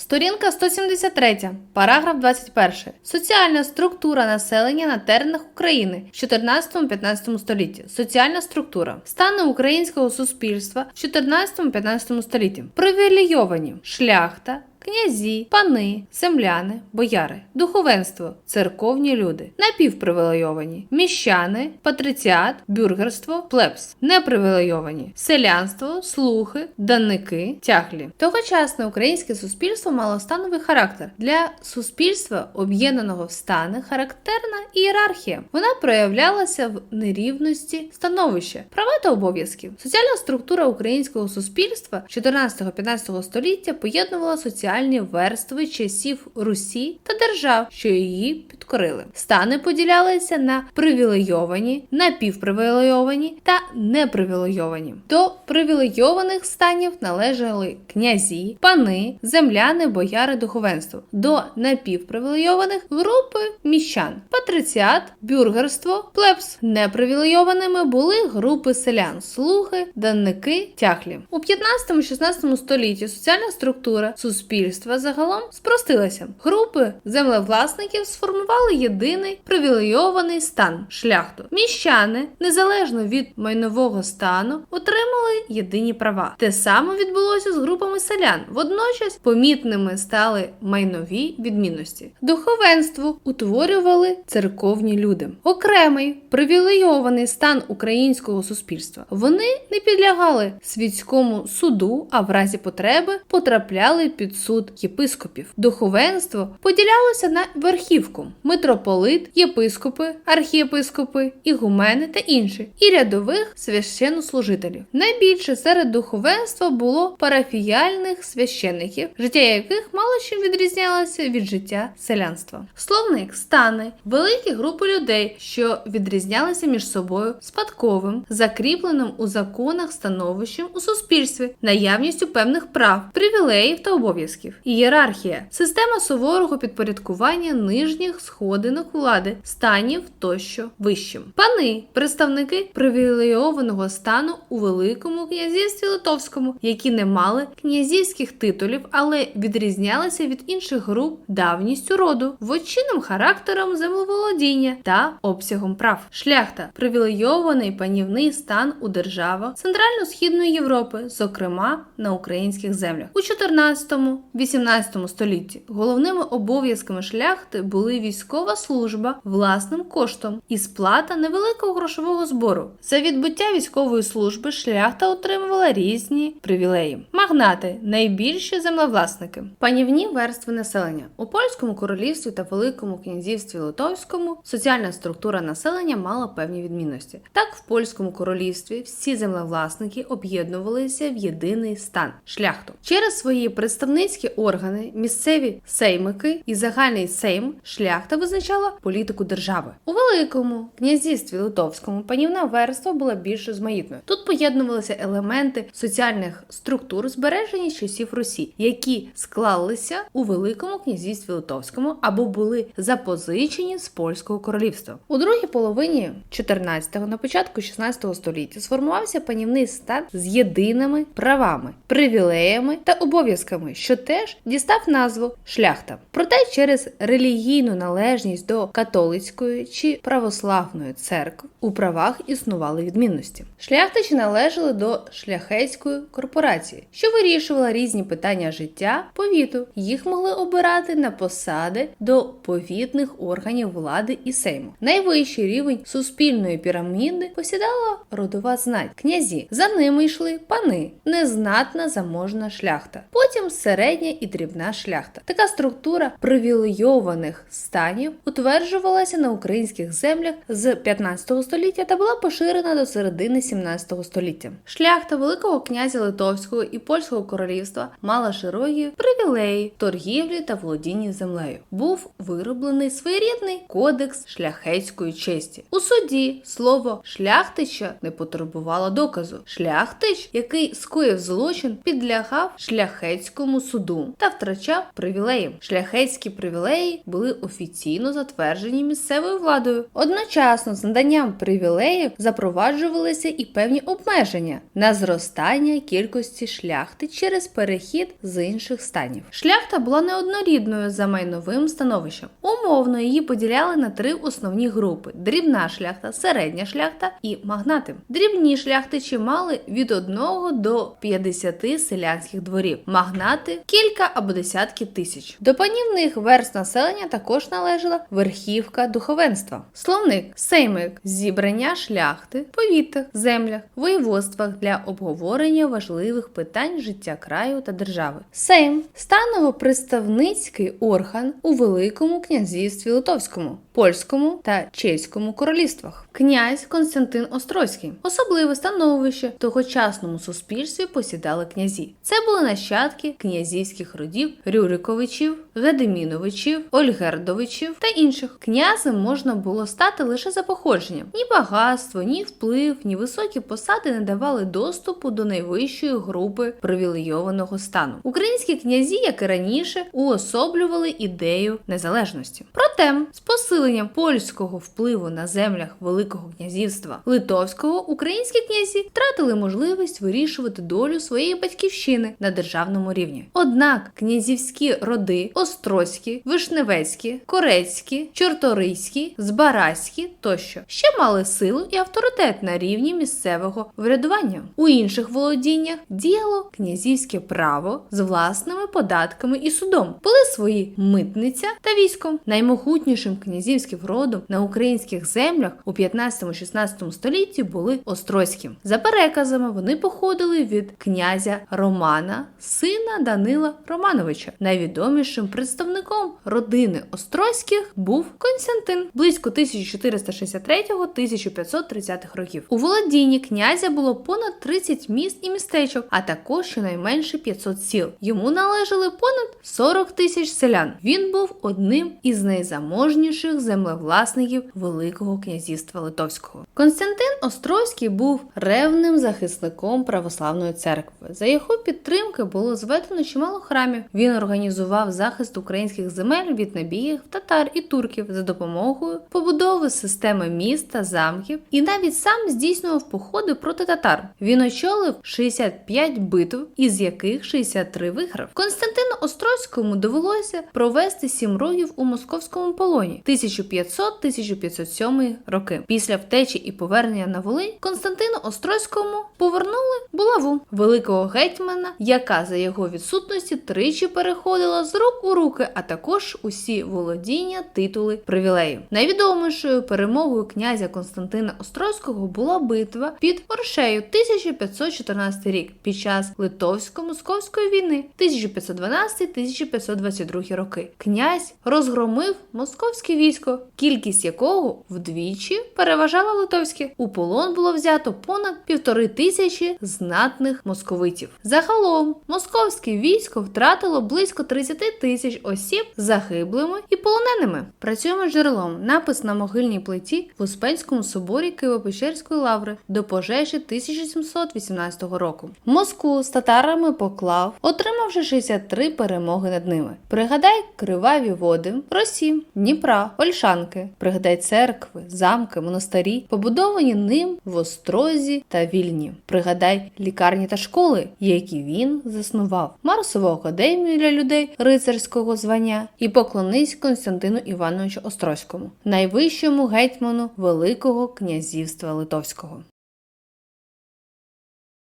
Сторінка 173, параграф 21. Соціальна структура населення на теренах України в 14-15 столітті. Соціальна структура. Стани українського суспільства в 14-15 столітті. Привілейовані шляхта, князі, пани, земляни, бояри, духовенство, церковні люди, напівпривілейовані, міщани, патриціат, бюргерство, плебс, непривілейовані, селянство, слухи, данники, тяглі. Тогочасне українське суспільство мало становий характер. Для суспільства, об'єднаного в стани, характерна ієрархія. Вона проявлялася в нерівності становища, права та обов'язків. Соціальна структура українського суспільства 14-15 століття поєднувала соціальні верстви часів Русі та держав, що її підкорили. Стани поділялися на привілейовані, напівпривілейовані та непривілейовані. До привілейованих станів належали князі, пани, земляни, бояри, духовенство. До напівпривілейованих групи міщан, патриціат, бюргерство, плебс. Непривілейованими були групи селян, слуги, данники, тяглі. У 15-16 столітті соціальна структура суспільства загалом спростилася. Групи землевласників сформували єдиний привілейований стан шляхту. Міщани, незалежно від майнового стану, отримали єдині права. Те саме відбулося з групами селян. Водночас помітними стали майнові відмінності. Духовенство утворювали церковні люди. Окремий привілейований стан українського суспільства. Вони не підлягали світському суду, а в разі потреби потрапляли під суд єпископів. Духовенство поділялося на верхівку: митрополит, єпископи, архієпископи, ігумени та інші, і рядових священнослужителів. Найбільше серед духовенства було парафіяльних священиків, життя яких мало чим відрізнялося від життя селянства. Словник стани великі групи людей, що відрізнялися між собою спадковим, закріпленим у законах становищем у суспільстві, наявністю певних прав, привілеїв та обов'язків. Ієрархія система суворого підпорядкування нижніх сходинок влади, станів тощо вищим. Пани представники привілейованого стану у Великому князівстві Литовському, які не мали князівських титулів, але відрізнялися від інших груп давністю роду, вочинним характером землеволодіння та обсягом прав. Шляхта привілейований панівний стан у державах Центрально-східної Європи, зокрема на українських землях. У 14-18 столітті головними обов'язками шляхти були військова служба власним коштом і сплата невеликого грошового збору. За відбуття військової служби шляхта отримувала різні привілеї. Магнати найбільші землевласники, панівні верстви населення у польському королівстві та великому князівстві Литовському соціальна структура населення мала певні відмінності. Так, в польському королівстві всі землевласники об'єднувалися в єдиний стан шляхту через свої представницькі органи, місцеві сеймики і загальний сейм шляхта визначала політику держави. У великому князівстві Литовському панівна верства була більш розмаїтною. Тут поєднувалися елементи соціальних структур, збережені з часів Русі, які склалися у великому князівстві Литовському або були запозичені з польського королівства. У другій половині 14-го, на початку 16-го століття сформувався панівний стан з єдиними правами, привілеями та обов'язками, що теж дістав назву шляхта. Проте через релігійну належність до католицької чи православної церкви у правах існували відмінності. Шляхтичі належали до шляхетської корпорації, що вирішувала різні питання життя повіту. Їх могли обирати на посади до повітних органів влади і сейму. Найвищий рівень суспільної піраміди посідала родова знать князі. За ними йшли пани, незнатна заможна шляхта. Потім середня і дрібна шляхта. Така структура привілейованих станів утверджувалася на українських землях з 15 століття та була поширена до середини 17 століття. Шляхта Великого князя Литовського і Польського королівства мала широкі привілеї, торгівлі та володіння землею. Був вироблений своєрідний кодекс шляхетської честі. У суді слово шляхтича не потребувало доказу. Шляхтич, який скоїв злочин, підлягав шляхетському суду та втрачав привілеї. Шляхетські привілеї були офіційно офіційно затверджені місцевою владою. Одночасно з наданням привілеїв запроваджувалися і певні обмеження на зростання кількості шляхти через перехід з інших станів. Шляхта була неоднорідною за майновим становищем. Умовно її поділяли на три основні групи: дрібна шляхта, середня шляхта і магнати. Дрібні шляхтичі мали від 1 до 50 селянських дворів, магнати кілька або десятки тисяч. До панівних верст населення також належала верхівка духовенства. Словник сеймик зібрання шляхти по вітах, землях, воєводствах для обговорення важливих питань життя краю та держави. Сейм станово представницький орган у Великому князівстві Литовському, польському та чеському королівствах. Князь Константин Острозький особливе становище в тогочасному суспільстві посідали князі. Це були нащадки князівських родів Рюриковичів, Гедеміновичів, Ольгердовичів та інших. Князем можна було стати лише за походженням. Ні багатство, ні вплив, ні високі посади не давали доступу до найвищої групи привілейованого стану. Українські князі, як і раніше, уособлювали ідею незалежності. Проте, з посиленням польського впливу на землях Великого князівства Литовського, українські князі втратили можливість вирішувати долю своєї батьківщини на державному рівні. Однак князівські роди Острозькі, Вишневецькі, Корецькі, Чорторийські, Збаразькі тощо ще мали силу і авторитет на рівні місцевого врядування. У інших володіннях діяло князівське право з власними податками і судом. Були свої митниця та військом. Наймогутнішим князівським родом на українських землях у 15-16 столітті були Острозькі. За переказами вони походили від князя Романа, сина Данила Романовича. Найвідомішим представником родини Острозьких був Константин близько 1463-1530 років. У володінні князя було понад 30 міст і містечок, а також щонайменше 500 сіл. Йому належали понад 40 тисяч селян. Він був одним із найзаможніших землевласників Великого князівства Литовського. Константин Острозький був ревним захисником православної церкви. За його підтримки було зведено чимало храмів. Він організував захист українських земель від набігів татар і турків за допомогою побудови системи міст та замків і навіть сам здійснював походи проти татар. Він очолив 65 битв, із яких 63 виграв. Константину Острозькому довелося провести 7 років у московському полоні 1500-1507 роки. Після втечі і повернення на Волинь Константину Острозькому повернули булаву великого гетьмана, яка за його відсутності тричі переходила з рук у руки, а також усі володіння, титули, привілеї. Найвідомішою перемогою князя Константина Острозького була битва під Оршею 1514 рік під час Литовсько-Московської війни 1512-1522 роки. Князь розгромив московське військо, кількість якого вдвічі переважала литовське. У полон було взято понад півтори тисячі знатних московитів. Загалом московське військо втратило близько 30 тисяч осіб загиблими і полоненими. Працюємо з джерелом. Напис на могильній плиті в Успенському соборі Києво-Печерської лаври до пожежі 1718 року. Москву з татарами поклав, отримавши 63 перемоги над ними. Пригадай криваві води, Росі, Дніпра, Ольшанки. Пригадай церкви, замки, монастирі, побудовані ним в Острозі та Вільні. Пригадай лікарні та школи, які він заснував, Марсову академію для людей рицарського звання і поклонись Константину Івановичу Острозькому, найвищому гетьману Великого князівства Литовського.